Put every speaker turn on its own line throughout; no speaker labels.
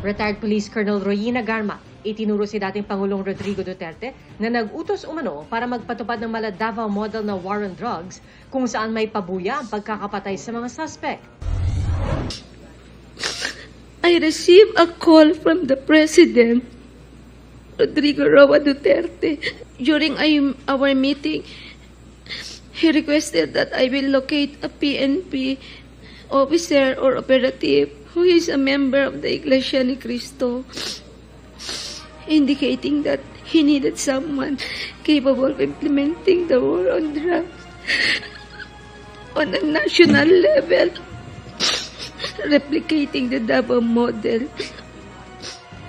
Retired Police Colonel Royina Garma itinuro si dating Pangulong Rodrigo Duterte na nag-utos umano para magpatupad ng mala Davao model na war on drugs kung saan may pabuya ang pagkakapatay sa mga suspect.
I received a call from the President, Rodrigo Roa Duterte. During our meeting, he requested that I will locate a PNP officer or operative who is a member of the Iglesia ni Cristo, indicating that he needed someone capable of implementing the war on drugs on a national level replicating the Davao model.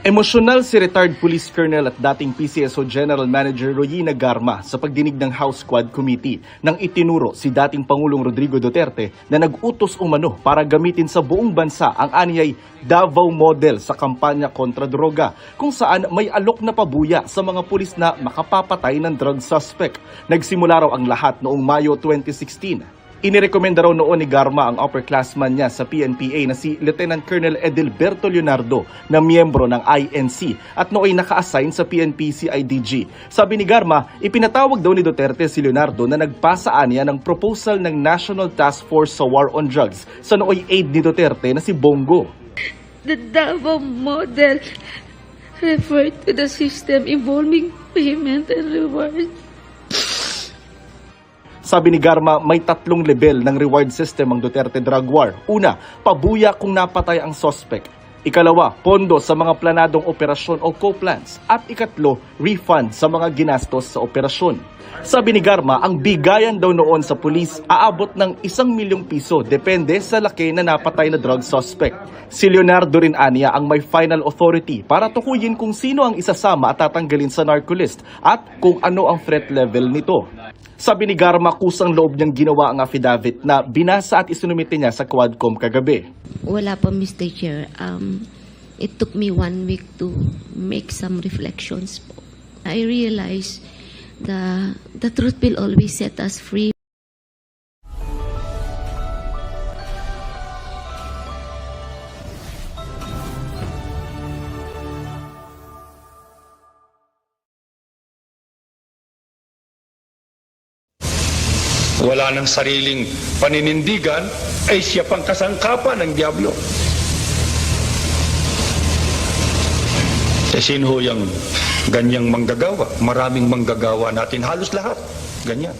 Emosyonal si retired police colonel at dating PCSO General Manager Royina Garma sa pagdinig ng House Squad Committee nang itinuro si dating Pangulong Rodrigo Duterte na nag-utos umano para gamitin sa buong bansa ang aniyay Davao model sa kampanya kontra droga kung saan may alok na pabuya sa mga pulis na makapapatay ng drug suspect. Nagsimula raw ang lahat noong Mayo 2016 Inirekomenda raw noon ni Garma ang upperclassman niya sa PNPA na si Lieutenant Colonel Edilberto Leonardo na miyembro ng INC at nooy naka-assign sa PNP CIDG. Sabi ni Garma, ipinatawag daw ni Duterte si Leonardo na nagpasaan niya ng proposal ng National Task Force sa War on Drugs sa nooy aide ni Duterte na si Bongo.
The Davao model referred to the system involving payment and reward.
Sabi ni Garma, may tatlong level ng reward system ang Duterte drug war. Una, pabuya kung napatay ang suspect. Ikalawa, pondo sa mga planadong operasyon o co-plans. At ikatlo, refund sa mga ginastos sa operasyon. Sabi ni Garma, ang bigayan daw noon sa pulis aabot ng isang milyong piso depende sa laki na napatay na drug suspect. Si Leonardo rin aniya ang may final authority para tukuyin kung sino ang isasama at tatanggalin sa narcolist at kung ano ang threat level nito. Sabi ni Garma, kusang loob niyang ginawa ang affidavit na binasa at isinumite niya sa Quadcom kagabi.
Wala pa, Mr. Chair. Um, it took me one week to make some reflections. I realized the, the truth will always set us free.
Wala ng sariling paninindigan, ay siya pang kasangkapan ng Diablo. Eh, sino yung ganyang manggagawa? Maraming manggagawa natin, halos lahat. Ganyan.